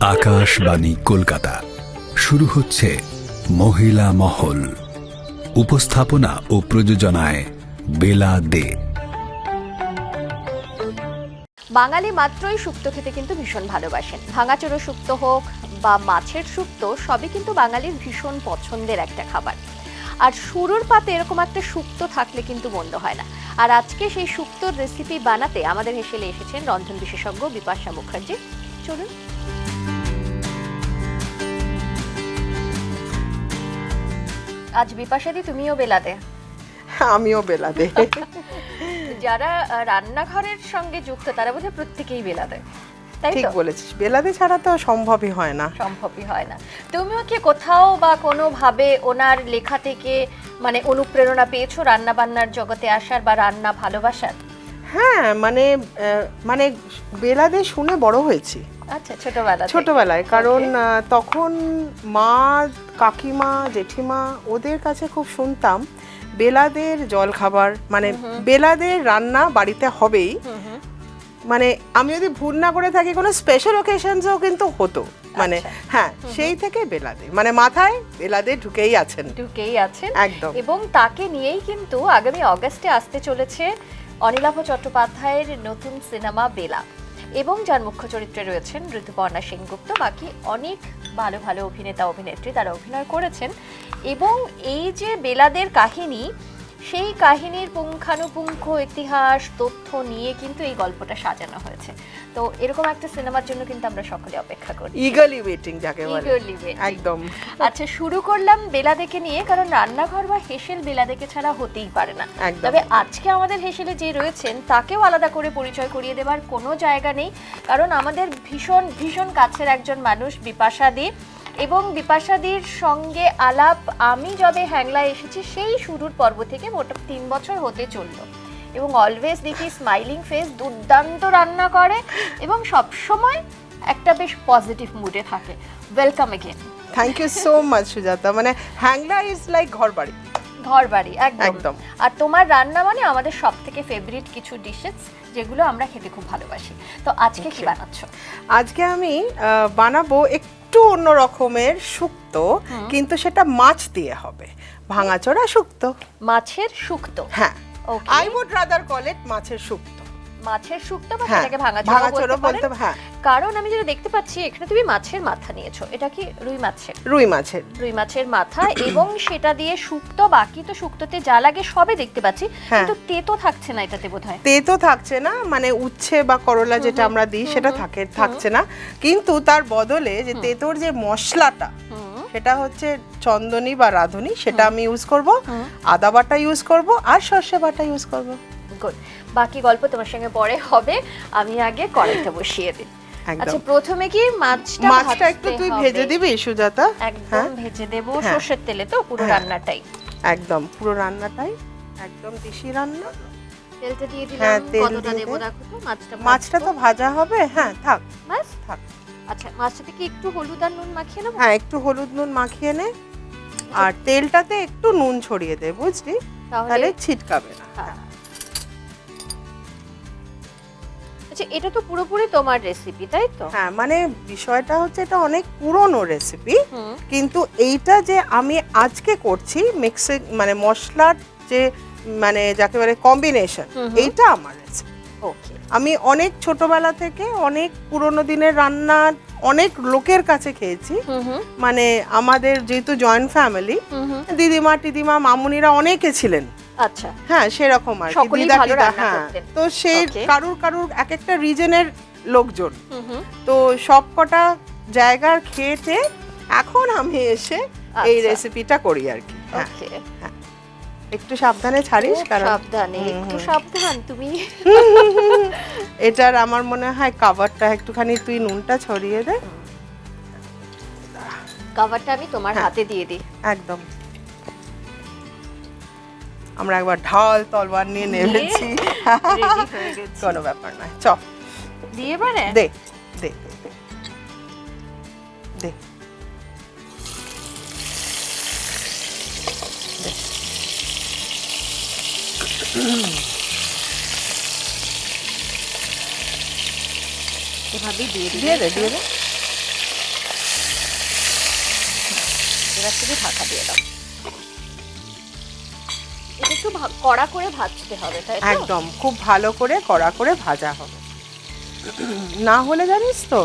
আকাশবাণী কলকাতা। শুরু হচ্ছে মহিলা মহল। উপস্থাপনা ও প্রযোজনায় বেলা দে। বাঙালি মাত্রই শুক্তো খেতে কিন্তু ভীষণ ভালোবাসেন। ভাঙাচোরো শুক্তো হোক বা মাছের শুক্তো সবই কিন্তু বাঙালির ভীষণ পছন্দের একটা খাবার। আর শুরুর পাতে এরকম একটা শুক্তো থাকলে কিন্তু মন্দ হয় না। আর আজকে সেই শুক্তোর রেসিপি বানাতে আমাদের হেসেলে এসেছেন রন্ধন বিশেষজ্ঞ বিপাশা মুখার্জি। চলুন আজ বিপাশাদি তুমিও বেলাতে আমিও বেলাতে যারা রান্নাঘরের সঙ্গে যুক্ত তারা বোধহয় প্রত্যেকেই বেলাতে তাই ঠিক বলেছিস। বেলাতে ছাড়া তো সম্ভবই হয় না। সম্ভবই হয় না। তুমিও কি কোথাও বা কোনোভাবে ওনার লেখা থেকে মানে অনুপ্রেরণা পেয়েছ রান্না বান্নার জগতে আসার বা রান্না ভালোবাসার? হ্যাঁ মানে মানে বেলাতে শুনে বড় হয়েছি। আচ্ছা ছোটবেলা ছোটবেলায় কারণ তখন মা কাকিমা জেঠিমা ওদের কাছে খুব শুনতাম বেলাদের জল খাবার মানে বেলাদের রান্না বাড়িতে হবেই। মানে আমি যদি ভুল না করে থাকি কোনো স্পেশাল ওকেশনসও কিন্তু হতো। মানে আচ্ছা। হ্যাঁ সেই থেকে বেলাদে মানে মাথায় বেলাদে ঢুকেই আছেন। ঢুকেই আছেন। একদম। এবং তাকে নিয়েই কিন্তু আগামী অগস্টে আসতে চলেছে অনিলাভ চট্টোপাধ্যায়ের নতুন সিনেমা বেলা। এবং যার মুখ্য চরিত্রে রয়েছেন ঋতুপর্ণা সেনগুপ্ত, বাকি অনেক ভালো ভালো অভিনেতা, অভিনেত্রী তারা অভিনয় করেছেন। এবং এই যে বেলাদের কাহিনী সেই কাহিনীর পুঙ্খানুপুঙ্খ ইতিহাস তথ্য নিয়ে কিন্তু এই গল্পটা সাজানো হয়েছে। তো এরকম একটা সিনেমার জন্য কিন্তু আমরা সকলে অপেক্ষা করি। ইগালি ওয়েটিং যাকে বলে। একদম। আচ্ছা শুরু করলাম বেলা দেখে নিয়ে কারণ রান্নাঘর বা হেসেল বেলা দেখে ছাড়া হতেই পারে না। তবে আজকে আমাদের হেসেলে যে রয়েছেন তাকেও আলাদা করে পরিচয় করিয়ে দেওয়ার কোনো জায়গা নেই। কারণ আমাদের ভীষণ ভীষণ কাছের একজন মানুষ বিপাশাদি এবং বিপাশাদির সঙ্গে আলাপ, আমি যবে হ্যাংলায় এসেছি, সেই শুরুর পর্ব থেকে মোটা তিন বছর হতে চলল। এবং অলওয়েজ দেখি স্মাইলিং ফেস দুর্দান্ত রান্না করে এবং সবসময় একটা বেশ পজিটিভ মুডে থাকে। Welcome again thank you so much Sujata. মানে হ্যাংলা ইজ লাইক ঘর বাড়ি ঘর বাড়ি একদম। আর তোমার রান্না মানে আমাদের সব থেকে ফেভারিট কিছু ডিশেস যেগুলো আমরা খেতে খুব ভালোবাসি। তো আজকে কি বানাচ্ছ? আজকে আমি বানাবো একটু অন্য রকমের শুক্তো কিন্তু সেটা মাছ দিয়ে হবে। ভাঙাচোরা শুক্তো। মাছের শুক্তো। হ্যাঁ. I would rather call it মাছের শুক্তো। মাছের শুক্তো বা হ্যাঁ সেটাকে ভাঙাচোরা বলতে হ্যাঁ। কারণ আমি যেটা দেখতে পাচ্ছি এখানে তুমি মাছের মাথা নিয়েছো। এটা কি রুই মাছের? রুই মাছের। রুই মাছের মাথা এবং সেটা দিয়ে শুক্তো বাকি তো শুক্তোতে যা লাগে সবে দেখতে পাচ্ছি। হ্যাঁ। কিন্তু তেতো থাকছে না এটাতে বোধহয়। তেতো থাকছে না মানে উচ্ছে বা করলা যেটা আমরা দিই সেটা থাকে থাকছে না। কিন্তু তার বদলে যে তেতোর যে মশলাটা সেটা হচ্ছে চন্দনী বা রাঁধুনি সেটা আমি ইউজ করব। আদা বাটা ইউজ করব আর সর্ষে বাটা ইউজ করব। গুড। বাকি গল্প তোমার সঙ্গে পরে হবে। আমি আগে কড়াইটা বসিয়ে দিই। আচ্ছা প্রথমে কি মাছটা মাছটা একটু তুই ভেজে দিবি সুজাতা? একদম হ্যাঁ? ভেজে দেব হ্যাঁ। সর্ষের তেলে তো পুরো হ্যাঁ। রান্নাটাই। একদম পুরো রান্নাটাই। একদম দেশি রান্না। তেলটা দিয়ে দিলাম কতটা দেবো দেখো তো মাছটা মাছটা তো ভাজা হবে হ্যাঁ থাক মাছ থাক। আচ্ছা মাছটাতে কি একটু হলুদ আর নুন মাখিয়ে নেব? হ্যাঁ একটু হলুদ নুন মাখিয়ে নে। আর তেলটাতে একটু নুন ছড়িয়ে দে বুঝলি? তাহলে ছিটকাবে না। হ্যাঁ। আচ্ছা এটা তো পুরোপুরি তোমার রেসিপি তাই তো? হ্যাঁ মানে বিষয়টা হচ্ছে এটা অনেক পুরনো রেসিপি কিন্তু এইটা যে আমি আজকে করছি মিক্সিং মানে মশলার যে মানে যাকে বলে কম্বিনেশন। এইটা আমার রেসিপি ওকে আমি অনেক ছোটবেলা থেকে অনেক পুরনো দিনের রান্না অনেক লোকের কাছে খেয়েছি। মানে আমাদের যেহেতু জয়েন্ট ফ্যামিলি দিদিমা টিদিমা মামুনিরা অনেকে ছিলেন। আচ্ছা। হ্যাঁ সেরকম আর কি সকলেই দিদা ভালো টিদা, রান্না হ্যাঁ। করতেন। তো সেই Okay. কারুর কারুর এক একটা রিজনের লোকজন। হুম হুম। তো সব কটা জায়গার খেয়েতে এখন আমি এসে এই আচ্ছা। রেসিপিটা করি আর কি হ্যাঁ। ওকে একটু সাবধানে ছাড়িস কারণ সাবধানে হুম, একটু হুম। সাবধান তুমি। এটার আমার মনে হয় কাভারটা একটুখানি তুই নুনটা ছড়িয়ে দে। কভারটা আমি তোমার হ্যাঁ। হাতে দিয়ে দিই। একদম। আমরা একবার ঢাল তলোয়ার নিয়ে নেমেছি। কোনো ব্যাপার নয়। চ দিয়ে পারে দে দে দে। এভাবেই দিয়ে দিয়ে দে দিয়ে দে। এবার থেকে ঢাকা দিয়ে দাও। একটু কড়া করে ভাজতে হবে তাই একদম খুব ভালো করে কড়া করে ভাজা হবে। না হলে জানিস তো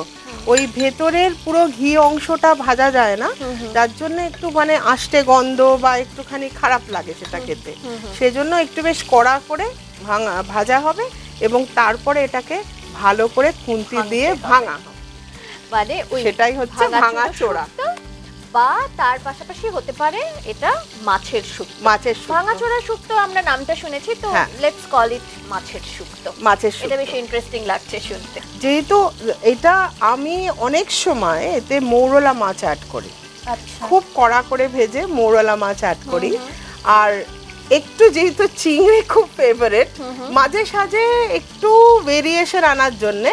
ওই ভেতরের পুরো ঘি অংশটা ভাজা যায় না যার জন্য একটু মানে আষ্টে গন্ধ বা একটুখানি খারাপ লাগে সেটা খেতে। সেজন্য একটু বেশ কড়া করে ভাঙা ভাজা হবে এবং তারপরে এটাকে ভালো করে খুন্তি দিয়ে ভাঙা হবে। মানে ওই সেটাই হচ্ছে ভাঙা চোড়া শুক্তো বা তার পাশাপাশি হতে পারে এটা মাছের শুক্তো মাছের। ভাঙাচোরা শুক্তো আমরা নামটা শুনেছি তো হ্যাঁ। লেটস কল ইট মাছের শুক্তো মাছের এটা শুক্তো বেশি ইন্টারেস্টিং লাগছে শুনতে। যেহেতু এটা আমি অনেক সময় এতে মৌরলা মাছ অ্যাড করি। আচ্ছা। খুব কড়া করে ভেজে মৌরলা মাছ অ্যাড করি। আর একটু যেহেতু চিংড়ি খুব ফেভারেট মাঝে সাঝে একটু ভেরিয়েশন আনার জন্য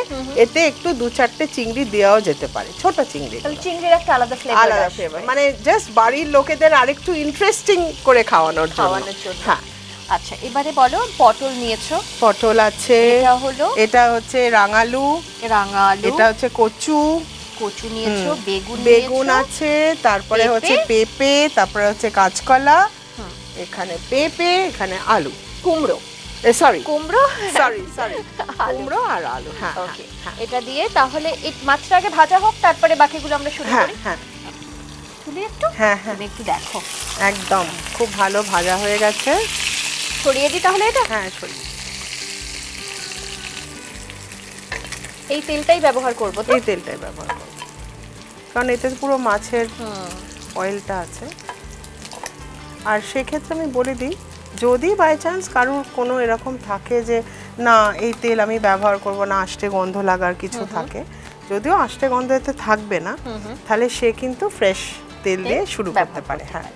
এতে একটু দু চারটে চিংড়ি দেওয়াও যেতে পারে ছোট চিংড়ি চিংড়ির একটা আলাদা ফ্লেভার আলাদা ফ্লেভার মানে জাস্ট বাড়ির লোকেদের আরেকটু ইন্টারেস্টিং করে খাওয়ানোর জন্য। হ্যাঁ। আচ্ছা এবারে বলো পটল নিয়েছো? পটল আছে। এটা হলো? এটা হচ্ছে রাঙালু। রাঙা আলু এটা হচ্ছে কচু। কচু নিয়েছো বেগুন বেগুন আছে তারপরে হচ্ছে পেঁপে তারপরে হচ্ছে কাঁচকলা। এখানে পেঁপে এখানে আলু কুমড়ো। সরি কুমড়ো? Sorry sorry. কুমড়ো আর আলু হ্যাঁ ওকে হ্যাঁ, এটা দিয়ে তাহলে এই মাছটা আগে ভাজা হোক তারপরে বাকিগুলো আমরা শুরু হ্যাঁ করি। হ্যাঁ। তুমি একটু? হ্যাঁ হ্যাঁ। একটু দেখো। একদম। খুব ভালো ভাজা হয়ে গেছে। ছড়িয়ে দিই তাহলে এটা? হ্যাঁ সরি এই তেলটাই ব্যবহার করব এই তেলটাই ব্যবহার করব। কারণ এতে পুরো মাছের অয়েলটা আছে। আর সেক্ষেত্রে আমি বলে দিই যদি বাই চান্স কারোর কোনো এরকম থাকে যে না এই তেল আমি ব্যবহার করব না আষ্টে গন্ধ লাগার কিছু থাকে যদিও আষ্টে গন্ধ এতে থাকবে না। তাহলে সে কিন্তু ফ্রেশ তেল দিয়ে শুরু করতে পারে হ্যাঁ।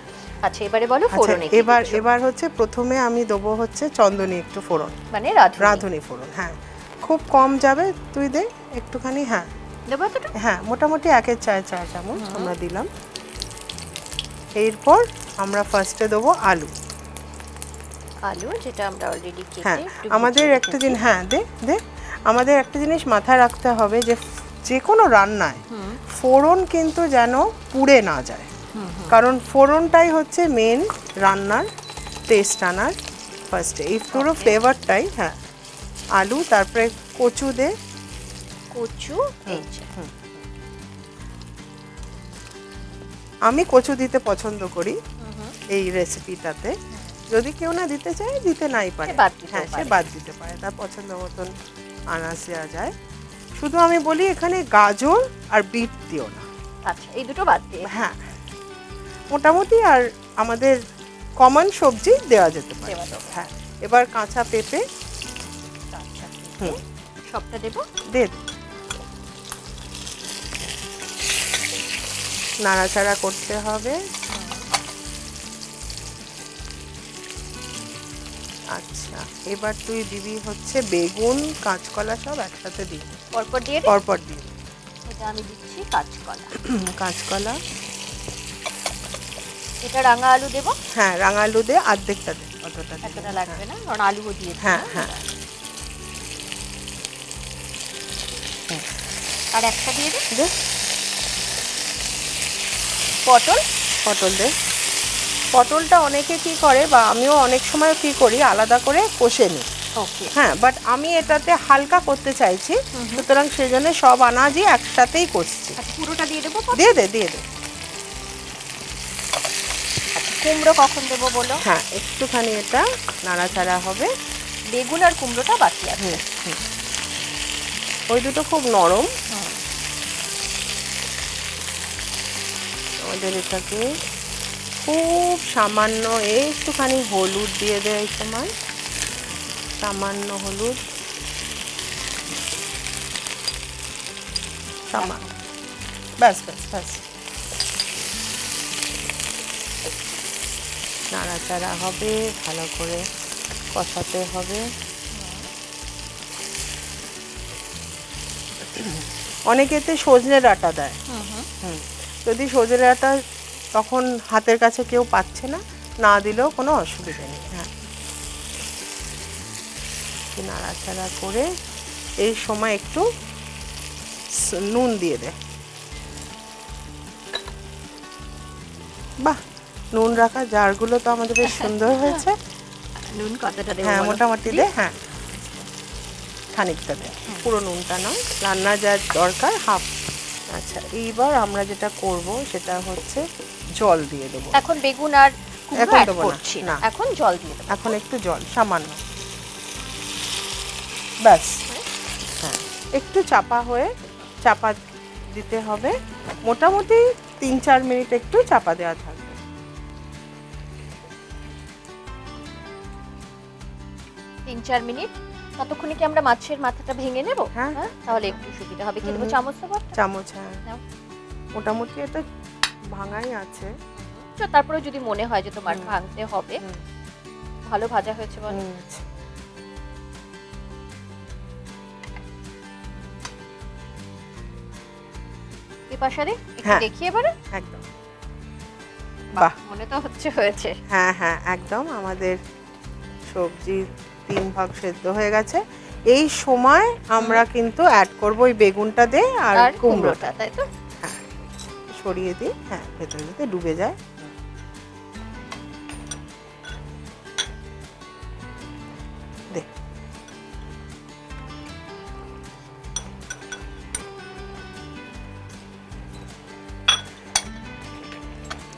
আচ্ছা এবারে বলো আচ্ছা ফোড়নে এবার এবার হচ্ছে প্রথমে আমি দেবো হচ্ছে চন্দনী একটু ফোড়ন। মানে রাঁধুনি। ফোড়ন হ্যাঁ। খুব কম যাবে তুই দে একটুখানি হ্যাঁ। দেবো হ্যাঁ মোটামুটি একের চার চা চামচ আমরা দিলাম। এরপর আমরা ফার্স্টে দেবো আলু। আলু যেটা আমরা অলরেডি হ্যাঁ আমাদের একটা। জিনিস হ্যাঁ দে দে। আমাদের একটা জিনিস মাথায় রাখতে হবে যে যে কোনো রান্নায় ফোড়ন কিন্তু যেন পুড়ে না যায়। হুম, হুম। কারণ ফোড়নটাই হচ্ছে মেন রান্নার টেস্ট আনার ফার্স্টে এই পুরো ফ্লেভারটাই হ্যাঁ। আলু তারপরে কচু দে। কচু এই আমি কচু দিতে পছন্দ করি। এই রেসিপিটাতে যদি কেউ না দিতে চায় দিতে নাই পারে। হ্যাঁ সে বাদ দিতে পারে। তার পছন্দ মতন আনাজ দেওয়া যায়। শুধু আমি বলি এখানে গাজর আর বিট দিও না। আচ্ছা এই দুটো বাদ দিয়ে। হ্যাঁ। মোটামুটি আর আমাদের কমন সবজি দেওয়া যেতে পারে। হ্যাঁ এবার কাঁচা পেঁপে। সবটা দেবো? দে দে। নাড়াচাড়া করতে হবে। আচ্ছা এবার তুই দিবি হচ্ছে বেগুন কাঁচকলা সব একসাথে দিবি। পরপর দিয়ে পরপর দিবি। এটা আমি দিচ্ছি কাঁচকলা। কাঁচকলা। এটা রাঙা আলু দেবো? হ্যাঁ রাঙা আলু দে অর্ধেকটা দে অতটা এতটা। লাগবে না কারণ আলুও দিয়ে হ্যাঁ হ্যাঁ। আর একটা দিয়ে দে। পটল। পটল দে পটলটা অনেকে কি করে বা আমিও অনেক সময় কি করি আলাদা করে কষে নিই। ওকে। হ্যাঁ বাট আমি এটাতে হালকা করতে চাইছি সুতরাং সেজন্য সব আনাজই একসাথেই করছি। আচ্ছা পুরোটা দিয়ে দেবো দিয়ে দে দিয়ে দে। কুমড়ো কখন দেবো বলো? হ্যাঁ একটুখানি এটা নাড়াচাড়া হবে। বেগুন আর কুমড়োটা বাকি আছে। ওই দুটো খুব নরম। আমাদের এটাকে খুব সামান্য একটুখানি হলুদ দিয়ে দেয় এই সময়। সামান্য হলুদ। সামান্য। ব্যাস ব্যাস ব্যাস। নাড়াচাড়া হবে ভালো করে কষাতে হবে। অনেকেতে সজনে ডাঁটা দেয়। হুম। যদি সজনে ডাঁটা তখন হাতের কাছে কেউ পাচ্ছে না না দিলেও কোনো অসুবিধা নেই হ্যাঁ। নাড়াচাড়া করে এই সময় একটু নুন দিয়ে দে। বাহ! নুন রাখা জারগুলো তো আমাদের বেশ সুন্দর হয়েছে। নুন কতটা দেবো হ্যাঁ মোটামুটি দে হ্যাঁ। খানিকটা দে পুরো নুনটা নাও। রান্না যা দরকার হাফ আচ্ছা এইবার আমরা যেটা করব সেটা হচ্ছে জল দিয়ে দেবো। এখন বেগুন আর কুমড়ো এখন দেবো করছি না। এখন জল দিয়ে দেবো। এখন একটু জল সামান্য। ব্যাস। হ্যাঁ একটু চাপা হয়ে চাপা দিতে হবে। মোটামুটি তিন চার মিনিট একটু চাপা দেওয়া থাকবে। তিন চার মিনিট ততক্ষণে কি আমরা মাছের মাথাটা ভেঙে নেব? হ্যাঁ। তাহলে একটু সুবিধা হবে। কি দেবো চামচ দেবো? চামচ হ্যাঁ। মোটামুটি এটা ভাঙাই আছে। তো তারপরে যদি মনে হয় যে তোমার ভাঙতে হবে। ভালো ভাজা হয়েছে বল। বিপাশারে একটু হ্যাঁ। দেখি এবারে। একদম। বাহ মনে তো হচ্ছে হয়েছে। হ্যাঁ হ্যাঁ একদম আমাদের সবজি তিন ভাগ সেদ্ধ হয়ে গেছে। এই সময় আমরা কিন্তু অ্যাড করব ওই বেগুনটা দে আর কুমড়োটা। তাই তো? সরিয়ে দিই হ্যাঁ ভেতরে যাতে ডুবে যায়।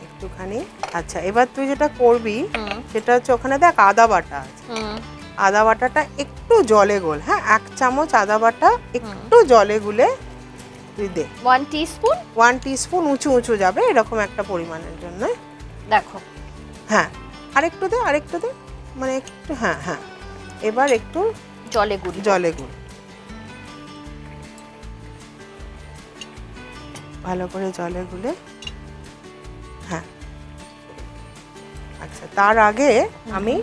একটুখানি। আচ্ছা এবার তুই যেটা করবি সেটা হচ্ছে ওখানে দেখ আদা বাটা আছে। আদা বাটাটা একটু জলে গোল হ্যাঁ এক চামচ আদা বাটা একটু জলে গুলে তুই দে। ওয়ান টিস্পুন ওয়ান টিস্পুন উঁচু উঁচু যাবে এরকম একটা পরিমাণের জন্য। দেখো। হ্যাঁ আরেকটু দে আরেকটু দে মানে একটু হ্যাঁ হ্যাঁ। এবার একটু জলে গুলি জলে গুল। ভালো করে জলে গুলে হ্যাঁ। আচ্ছা তার আগে আমি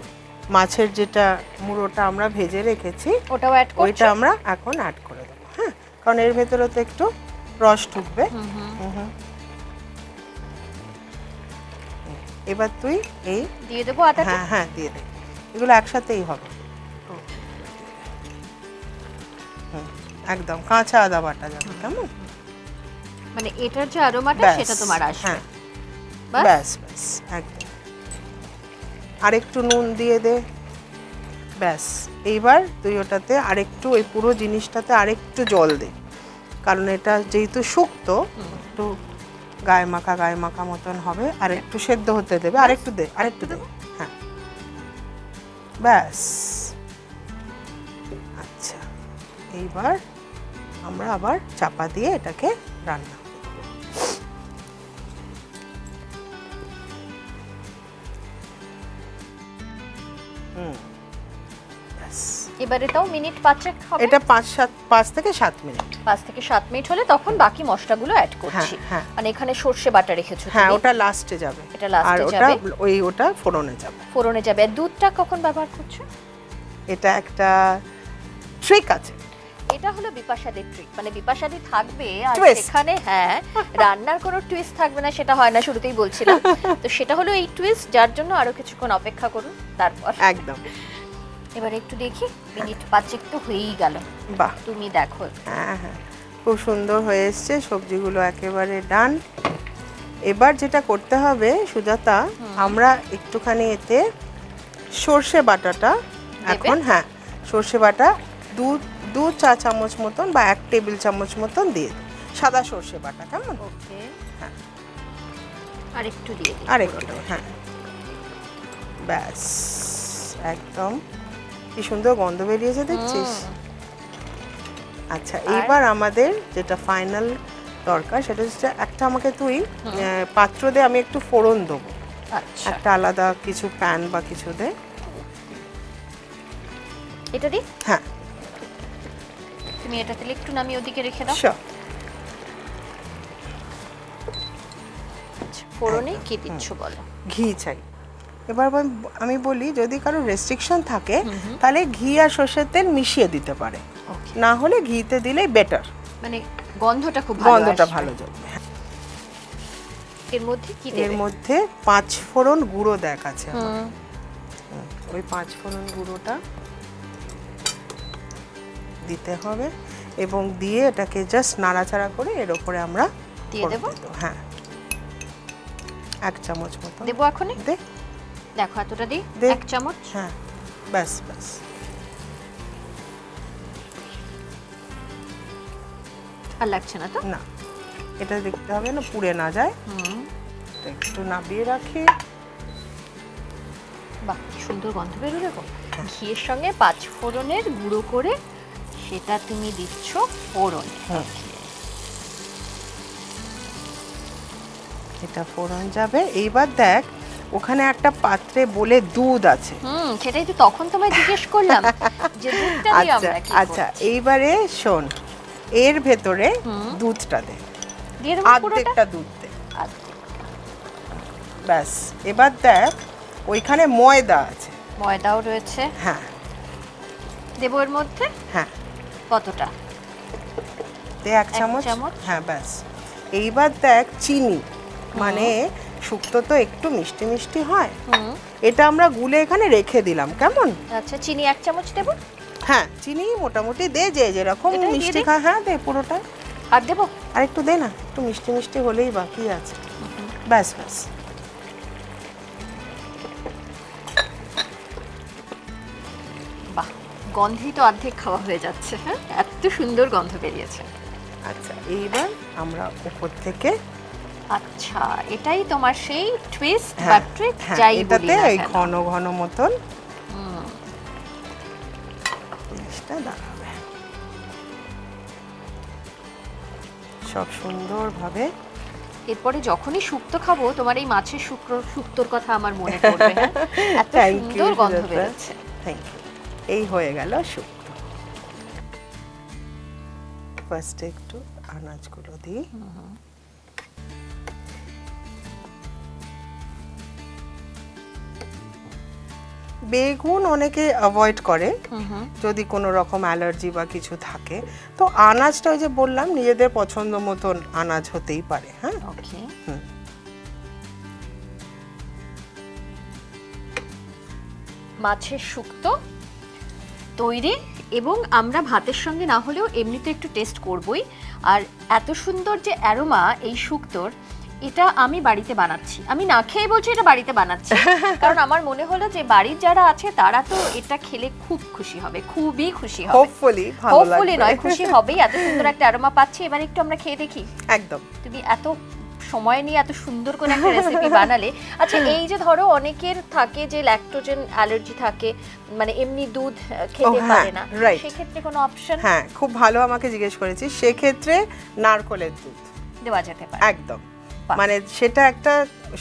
মাছের যেটা মুড়োটা আমরা ভেজে রেখেছি ওটাও অ্যাড করছি? ওইটা আমরা এখন অ্যাড করে দেবো হ্যাঁ? কারণ এর ভেতরে তো একটু রস ঢুকবে। এবার তুই এই দিয়ে দেবো আদাটা? হ্যাঁ হ্যাঁ দিয়ে দে। এগুলো একসাথেই হবে। একদম কাঁচা আদা বাটা যাবে কেমন? মানে এটার যে আরোমাটা সেটা তোমার আসবে। হ্যাঁ। বাস? ব্যাস ব্যাস একদম। আরেকটু নুন দিয়ে দে। ব্যাস, এইবার তুই ওটাতে আরেকটু, ওই পুরো জিনিসটাতে আরেকটু জল দে। কারণ এটা যেহেতু শুক্তো, একটু গায়ে মাখা গায়ে মাখা মতন হবে। আর একটু সেদ্ধ হতে দেবে। আরেকটু দে আরেকটু দে। হ্যাঁ। ব্যাস। আচ্ছা এইবার আমরা আবার চাপা দিয়ে এটাকে রান্না এবারে তাও মিনিট পাঁচেক হবে? এটা পাঁচ সাত পাঁচ থেকে সাত মিনিট। পাঁচ থেকে সাত মিনিট হলে তখন বাকি মশলাগুলো অ্যাড করছি। হ্যাঁ। মানে এখানে সর্ষে বাটা রেখেছো হ্যাঁ ওটা লাস্টে যাবে। এটা আর ওটা যাবে। ওই ওটা ফোড়নে যাবে। ফোড়নে যাবে। আর দুধটা কখন ব্যবহার করছ? এটা একটা ট্রিক আছে। এটা হলো বিপাশাদের ট্রিক মানে বিপাশাদি থাকবে আর. সেখানে হ্যাঁ রান্নার কোনো টুইস্ট থাকবে না সেটা হয় না শুরুতেই বলছিলাম। তো সেটা হলো এই টুইস্ট যার জন্য আরও কিছুক্ষণ অপেক্ষা করুন তারপর। একদম। এবার একটু দেখি মিনিট পাঁচেক তো হয়েই গেল। বাহ। তুমি দেখো। হ্যাঁ হ্যাঁ। খুব সুন্দর হয়ে এসছে সবজিগুলো একেবারে ডান। এবার যেটা করতে হবে সুজাতা আমরা একটুখানি এতে সর্ষে বাটাটা এখন হ্যাঁ সর্ষে বাটা দু দু চা চামচ মতন বা এক টেবিল চামচ মতন দিয়ে। সাদা সর্ষে বাটা কেমন? ওকে। হ্যাঁ। আর একটু দিয়ে আর একটু হ্যাঁ। ব্যাস একদম। কি সুন্দর গন্ধ বেরিয়েছে দেখছিস? আচ্ছা এইবার আমাদের যেটা ফাইনাল দরকার সেটা হচ্ছে একটা আমাকে তুই পাত্র দে আমি একটু ফোড়ন দেবো। আচ্ছা। একটা আলাদা কিছু প্যান বা কিছু দে। এটা দিই? হ্যাঁ। তুমি এটা তাহলে একটু নামিয়ে ওদিকে রেখে দাও। আচ্ছা, ফোড়নে কি দিচ্ছ বলো? ঘি চাই। এবার আমি- বলি যদি কারও রেস্ট্রিকশন থাকে তাহলে ঘি আর সর্ষের তেল মিশিয়ে দিতে পারে। না হলে ঘিতে দিলেই বেটার মানে গন্ধটা খুব ভালো গন্ধটা ভালো যাবে হ্যাঁ। এর মধ্যে কি এর মধ্যে পাঁচ ফোড়ন গুঁড়ো দেখ আছে আমার। হুম, হুম, ওই পাঁচ ফোড়ন গুঁড়োটা দিতে হবে এবং দিয়ে এটাকে জাস্ট নাড়াচাড়া করে এর ওপরে আমরা দিয়ে দেবো? হ্যাঁ। এক চামচ মতো। দেবো এখনই? দে। দেখো এতটা দিই? এক চামচ? হ্যাঁ। ব্যাস ব্যাস। আর লাগছে না তো? না। এটা দেখতে হবে না পুড়ে না যায়। একটু নাবিয়ে রাখি। বাহ সুন্দর গন্ধ বেরোলে গো। ঘিয়ের সঙ্গে পাঁচ ফোড়নের গুঁড়ো করে সেটা তুমি দিচ্ছ ফোড়নে। এটা ফোড়ন যাবে। এইবার দেখ ওখানে একটা পাত্রে বলে দুধ আছে। হুম সেটাই তো তখন তোমায় জিজ্ঞেস করলাম যে দুধটা দিয়ে আচ্ছা আমরা কি আচ্ছা এইবারে শোন এর ভেতরে দুধটা দে। দিয়ে দেবো পুরোটা? আর্ধেকটা দুধ দে। ব্যাস এবার দেখ ওইখানে ময়দা আছে। ময়দাও রয়েছে। হ্যাঁ। দেবো এর মধ্যে? হ্যাঁ। কতটা? দে এক চামচ? হ্যাঁ ব্যাস। এইবার দেখ চিনি। মানে শুক্তো তো একটু মিষ্টি মিষ্টি হয়। এটা আমরা গুলে এখানে রেখে দিলাম কেমন? আচ্ছা চিনি এক চামচ দেবো? হ্যাঁ চিনি মোটামুটি দে যে যেরকম মিষ্টি খা হ্যাঁ দে পুরোটা। আর দেবো? আর একটু দে না একটু মিষ্টি মিষ্টি হলেই বাকি আছে। ব্যাস ব্যাস। গন্ধেই তো অর্ধেক খাওয়া হয়ে যাচ্ছে হ্যাঁ? এত সুন্দর গন্ধ বেরিয়েছে। আচ্ছা এইবার আমরা উপর থেকে আচ্ছা এটাই তোমার সেই টুইস্ট বা হ্যাঁ ট্রিক হ্যাঁ, যাই এটাতে এই ঘন ঘন মতন জিনিসটা দাঁড়াবে। সব সুন্দরভাবে এরপরে যখনই শুক্তো খাব তোমার এই মাছের শুক্র শুক্তোর কথা আমার মনে পড়বে হ্যাঁ? এত সুন্দর গন্ধ। বেরোচ্ছে। থ্যাংক ইউ এই হয়ে গেল শুক্তো। ফার্স্টে একটু আনাজগুলো দিই। বেগুন অনেকে অ্যাভয়েড করে হুম হুম যদি কোনো রকম অ্যালার্জি বা কিছু থাকে। তো আনাজটা ওই যে বললাম নিজেদের পছন্দ মতন আনাজ হতেই পারে হ্যাঁ? ওকে হুম। মাছের শুক্তো তৈরি এবং আমরা ভাতের সঙ্গে না হলেও এমনিতে একটু টেস্ট করবই। আর এত সুন্দর যে অ্যারোমা এই শুক্তোর এটা আমি বাড়িতে বানাচ্ছি। আমি না খেয়ে বলছি এটা বাড়িতে বানাচ্ছি। কারণ আমার মনে হলো যে বাড়ির যারা আছে তারা তো এটা খেলে খুব খুশি হবে খুবই খুশি হবে। হোপফুলি ভালো হোপফুলি নয় খুশি হবেই। এত সুন্দর একটা অ্যারোমা পাচ্ছি এবার একটু আমরা খেয়ে দেখি। একদম। তুমি এত সময় নিয়ে এত সুন্দর করে একটা রেসিপি বানালে। আচ্ছা এই যে ধরো অনেকের থাকে যে ল্যাকটোজেন অ্যালার্জি থাকে মানে এমনি দুধ খেতে হ্যাঁ, পারে না. সেক্ষেত্রে কোনো অপশন হ্যাঁ খুব ভালো আমাকে জিজ্ঞেস করেছিস। সেক্ষেত্রে নারকলের দুধ। দেওয়া যেতে পারে। একদম। মানে সেটা একটা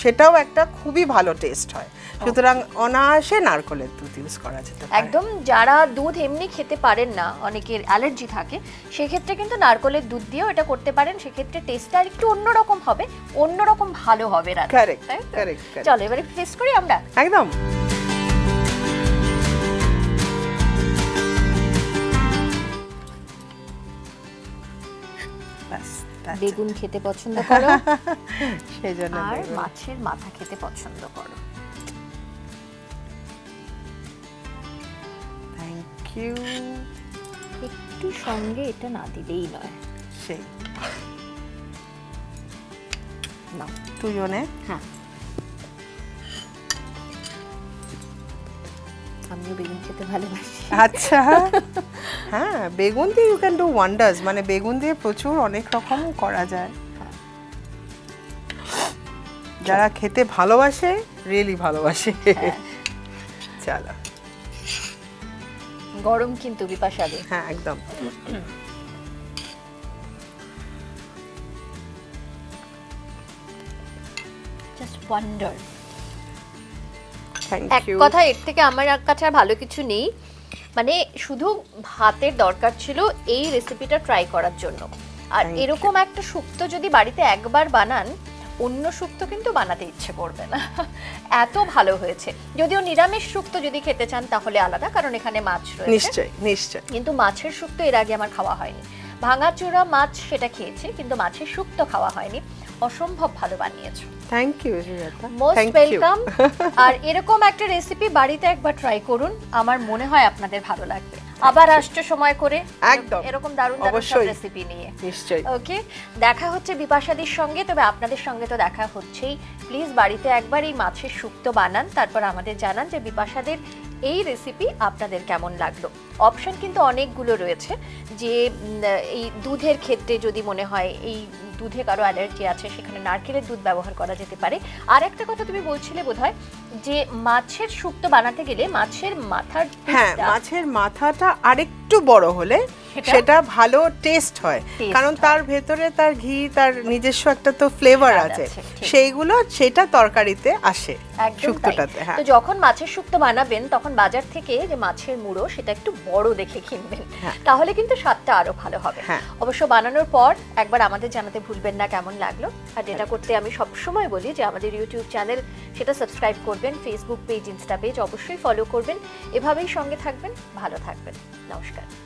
সেটাও একটা খুবই ভালো টেস্ট হয়। সুতরাং অনায়াসে নারকলের দুধ ইউজ করা যেতে পারে। একদম যারা দুধ এমনি খেতে পারেন না অনেকের অ্যালার্জি থাকে সেক্ষেত্রে কিন্তু নারকলের দুধ দিয়েও এটা করতে পারেন সেক্ষেত্রে টেস্টটা আর একটু অন্যরকম হবে অন্যরকম ভালো হবে না কারেক্ট কারেক্ট. চলো এবার একটু টেস্ট করি আমরা? একদম। বেগুন খেতে পছন্দ করো। সেই জন্য আর মাছের মাথা খেতে পছন্দ করো। থ্যাংক ইউ একটু সঙ্গে এটা না দিলেই নয়। সেই। না দুজনে? হ্যাঁ। আমিও বেগুন খেতে ভালোবাসি। আচ্ছা। হ্যাঁ বেগুন দিয়ে ইউ ক্যান ডু ওয়ান্ডার্স মানে বেগুন দিয়ে প্রচুর অনেক রকম করা যায়। যারা খেতে ভালোবাসে রিয়েলি ভালোবাসে। চলো। গরম কিন্তু বিপাশালে হ্যাঁ একদম। জাস্ট ওয়ান্ডার এক কথা এর থেকে আমার কাছে আর ভালো কিছু নেই। মানে শুধু ভাতের দরকার ছিল এই রেসিপিটা ট্রাই করার জন্য। আর এরকম একটা শুক্তো যদি বাড়িতে একবার বানান অন্য শুক্তো কিন্তু বানাতে ইচ্ছে করবে না। এত ভালো হয়েছে। যদিও নিরামিষ শুক্তো যদি খেতে চান তাহলে আলাদা কারণ এখানে মাছ রয়েছে। নিশ্চয় নিশ্চয় কিন্তু মাছের শুক্তো এর আগে আমার খাওয়া হয়নি। ভাঙাচোরা মাছ সেটা খেয়েছি কিন্তু মাছের শুক্তো খাওয়া হয়নি। অসম্ভব ভালো বানিয়েছো। থ্যাংক ইউ মোস্ট ওয়েলকাম আর এরকম একটা রেসিপি বাড়িতে একবার ট্রাই করুন আমার মনে হয় আপনাদের ভালো লাগবে। আবার আসছো সময় করে একদম। এরকম দারুণ দারুণ। রেসিপি নিয়ে। নিশ্চয়ই। ওকে দেখা হচ্ছে বিপাশাদির সঙ্গে তবে আপনাদের সঙ্গে তো দেখা হচ্ছেই। প্লিজ বাড়িতে একবার এই মাছের শুক্তো বানান তারপর আমাদের জানান যে বিপাশাদের এই রেসিপি আপনাদের কেমন লাগল। অপশন কিন্তু অনেকগুলো রয়েছে। যে এই দুধের ক্ষেত্রে যদি মনে হয় এই দুধে কারও অ্যালার্জি আছে সেখানে নারকেলের দুধ ব্যবহার করা যেতে পারে। আর একটা কথা তুমি বলছিলে বোধহয় যে মাছের শুক্তো বানাতে গেলে মাছের মাথার হ্যাঁ মাছের মাথাটা আরেকটু বড় হলে সেটা? ভালো টেস্ট হয়। কারণ তার ভেতরে তার ঘি তার নিজস্ব একটা তো ফ্লেভার আছে। সেইগুলো সেটা তরকারিতে আসে শুক্তোটাতে হ্যাঁ। তো যখন মাছের শুক্তো বানাবেন তখন বাজার থেকে যে মাছের মুড়ো সেটা একটু বড় দেখে কিনবেন। হ্যাঁ। তাহলে কিন্তু স্বাদটা আরও ভালো হবে। হ্যাঁ। অবশ্য বানানোর পর একবার আমাদের জানাতে ভুলবেন না কেমন লাগল। আর যেটা করতে আমি সবসময় বলি যে আমাদের ইউটিউব চ্যানেল সেটা সাবস্ক্রাইব করবেন। ফেসবুক পেজ ইনস্টা পেজ অবশ্যই ফলো করবেন। এভাবেই সঙ্গে থাকবেন। ভালো থাকবেন। নমস্কার।